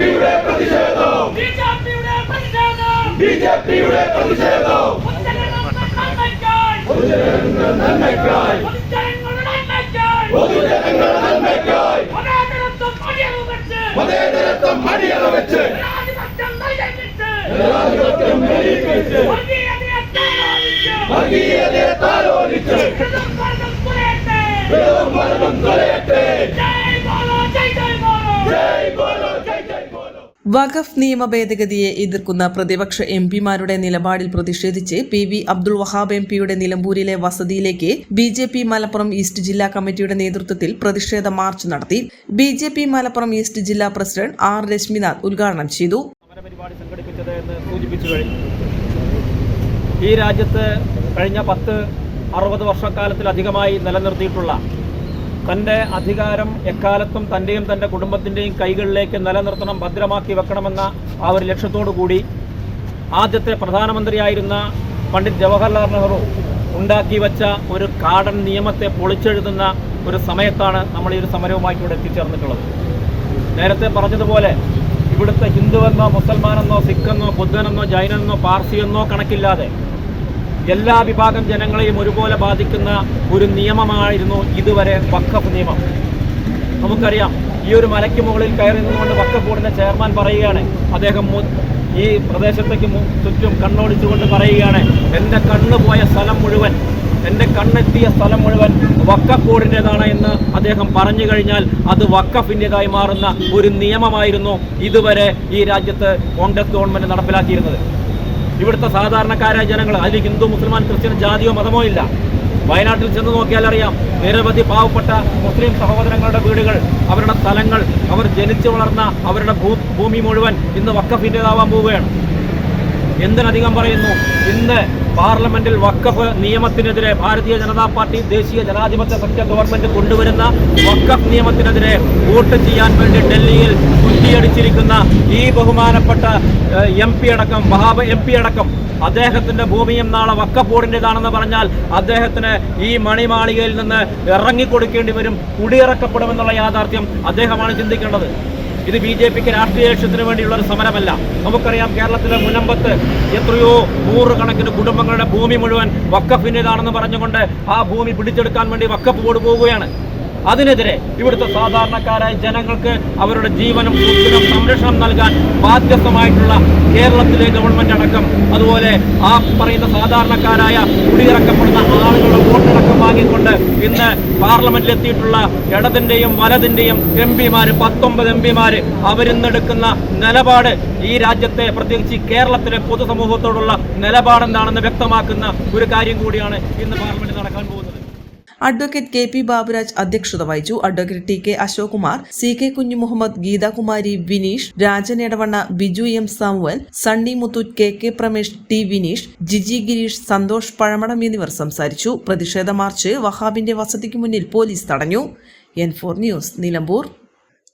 ബിജെപിയുടെ പ്രതിഷേധം. ബിജെപിയുടെ പ്രതിഷേധം. പൊതുജനങ്ങളുടെ നന്മയ്ക്കായി. പൊതുജനങ്ങളുടെ നന്മയ്ക്കായി. മതേതരത്വം മടിയറ വെച്ച്. ജനാധിപത്യം മെരുകിച്ച് വർഗീയതയെ താലോലിച്ച് ഇടതും വലതും തുലയട്ടെ. വഖഫ് നിയമ ഭേദഗതിയെ എതിർക്കുന്ന പ്രതിപക്ഷ എം പിമാരുടെ നിലപാടിൽ പ്രതിഷേധിച്ച് P V Abdul Wahab M പിയുടെ നിലമ്പൂരിലെ വസതിയിലേക്ക് B J P Malappuram east ജില്ലാ കമ്മിറ്റിയുടെ നേതൃത്വത്തിൽ പ്രതിഷേധ മാർച്ച് നടത്തി. B J P Malappuram east ജില്ലാ പ്രസിഡന്റ് ആർ രശ്മിനാഥ് ഉദ്ഘാടനം ചെയ്തു. ഈ രാജ്യത്ത് കഴിഞ്ഞ പത്ത് അറുപത് വർഷക്കാലത്തിലധികമായി നിലനിർത്തിയിട്ടുള്ള തന്റെ അധികാരം എക്കാലത്തും തന്റെയും തന്റെ കുടുംബത്തിന്റെയും കൈകളിലേക്ക് നിലനിർത്തണം ഭദ്രമാക്കി വെക്കണമെന്ന ആ ഒരു ലക്ഷ്യത്തോടു കൂടി ആദ്യത്തെ പ്രധാനമന്ത്രിയായിരുന്ന പണ്ഡിറ്റ് ജവഹർലാൽ നെഹ്റു ഉണ്ടാക്കി വച്ച ഒരു കാടൻ നിയമത്തെ പൊളിച്ചെഴുതുന്ന ഒരു സമയത്താണ് നമ്മൾ ഈ ഒരു സമരവുമായിട്ട് ഇവിടെ എത്തിച്ചേർന്നിട്ടുള്ളത്. നേരത്തെ പറഞ്ഞതുപോലെ ഇവിടുത്തെ ഹിന്ദുവെന്നോ മുസൽമാനെന്നോ സിഖെന്നോ ബുദ്ധനെന്നോ ജൈനെന്നോ പാർസിയെന്നോ കണക്കില്ലാതെ എല്ലാ വിഭാഗം ജനങ്ങളെയും ഒരുപോലെ ബാധിക്കുന്ന ഒരു നിയമമായിരുന്നു ഇതുവരെ വക്കഫ് നിയമം. നമുക്കറിയാം ഈ ഒരു മലയ്ക്ക് മുകളിൽ കയറി നിന്നുകൊണ്ട് വക്കഫ് ബോർഡിന്റെ ചെയർമാൻ പറയുകയാണ്. അദ്ദേഹം ഈ പ്രദേശത്തേക്ക് ചുറ്റും കണ്ണോടിച്ചുകൊണ്ട് പറയുകയാണ് എന്റെ കണ്ണ് പോയ സ്ഥലം മുഴുവൻ എന്റെ കണ്ണെത്തിയ സ്ഥലം മുഴുവൻ വക്കഫ് ബോർഡിന്റെതാണ് എന്ന് അദ്ദേഹം പറഞ്ഞു കഴിഞ്ഞാൽ അത് വക്കഫിന്റെതായി മാറുന്ന ഒരു നിയമമായിരുന്നു ഇതുവരെ ഈ രാജ്യത്ത് കോൺഗ്രസ് ഗവൺമെന്റ് നടപ്പിലാക്കിയിരുന്നത്. ഇവിടുത്തെ സാധാരണക്കാരായ ജനങ്ങൾ അതിൽ ഹിന്ദു മുസ്ലിമാൻ ക്രിസ്ത്യൻ ജാതിയോ മതമോ ഇല്ല. വയനാട്ടിൽ ചെന്ന് നോക്കിയാൽ അറിയാം നിരവധി പാവപ്പെട്ട മുസ്ലിം സഹോദരങ്ങളുടെ വീടുകൾ അവരുടെ സ്ഥലങ്ങൾ അവർ ജനിച്ചു വളർന്ന അവരുടെ ഭൂമി മുഴുവൻ ഇന്ന് വക്കഫിന്റെതാവാൻ പോവുകയാണ്. എന്തിനധികം പറയുന്നു? ഇന്ന് പാർലമെന്റിൽ വക്കഫ് നിയമത്തിനെതിരെ ഭാരതീയ ജനതാ പാർട്ടി ദേശീയ ജനാധിപത്യ സഖ്യ ഗവൺമെന്റ് കൊണ്ടുവരുന്ന വക്കഫ് നിയമത്തിനെതിരെ വോട്ട് ചെയ്യാൻ വേണ്ടി ഡൽഹിയിൽ കുറ്റിയടിച്ചിരിക്കുന്ന ഈ ബഹുമാനപ്പെട്ട എം പി അടക്കം മഹാബ എം പി അടക്കം അദ്ദേഹത്തിന്റെ ഭൂമിയും നാളെ വക്കഫ് ബോർഡിന്റെതാണെന്ന് പറഞ്ഞാൽ അദ്ദേഹത്തിന് ഈ മണിമാളികയിൽ നിന്ന് ഇറങ്ങിക്കൊടുക്കേണ്ടി വരും കുടിയിറക്കപ്പെടുമെന്നുള്ള യാഥാർത്ഥ്യം അദ്ദേഹമാണ് ചിന്തിക്കേണ്ടത്. ഇത് ബി ജെ പിക്ക് രാഷ്ട്രീയ ലക്ഷ്യത്തിന് വേണ്ടിയുള്ള ഒരു സമരമല്ല. നമുക്കറിയാം കേരളത്തിലെ മുനമ്പത്ത് എത്രയോ നൂറുകണക്കിന് കുടുംബങ്ങളുടെ ഭൂമി മുഴുവൻ വക്കഫിന്റെതാണെന്ന് പറഞ്ഞുകൊണ്ട് ആ ഭൂമി പിടിച്ചെടുക്കാൻ വേണ്ടി വക്കഫ് ബോർഡ് പോവുകയാണ്. അതിനെതിരെ ഇവിടുത്തെ സാധാരണക്കാരായ ജനങ്ങൾക്ക് അവരുടെ ജീവനും സ്വത്തിനും സംരക്ഷണം നൽകാൻ ബാധ്യസ്ഥമായിട്ടുള്ള കേരളത്തിലെ ഗവൺമെന്റ് അടക്കം അതുപോലെ ആ പറയുന്ന സാധാരണക്കാരായ കുടിയിറക്കപ്പെടുന്ന ആളുകളുടെ വോട്ടടക്കം വാങ്ങിക്കൊണ്ട് ഇന്ന് പാർലമെന്റിലെത്തിയിട്ടുള്ള ഇടതിന്റെയും വലതിന്റെയും എം പിമാര് പത്തൊമ്പത് എം പിമാര് അവരിന്നെടുക്കുന്ന നിലപാട് ഈ രാജ്യത്തെ പ്രത്യേകിച്ച് കേരളത്തിലെ പൊതുസമൂഹത്തോടുള്ള നിലപാടെന്താണെന്ന് വ്യക്തമാക്കുന്ന ഒരു കാര്യം കൂടിയാണ് ഇന്ന് പാർലമെന്റിൽ നടക്കാൻ പോകുന്നത്. അഡ്വക്കേറ്റ് കെ പി ബാബുരാജ് അധ്യക്ഷത വഹിച്ചു. Advocate T K Ashok Kumar C K Kunjumuhammed Geethakumari Vineesh Rajan Edavanna Biju M Samuel Sunny Muthoot K K Pramesh T Vineesh Jiji Gireesh Santhosh Pazhamadam എന്നിവർ സംസാരിച്ചു. പ്രതിഷേധ മാർച്ച് വഹാബിന്റെ വസതിക്ക് മുന്നിൽ പോലീസ് തടഞ്ഞു. N four News Nilambur.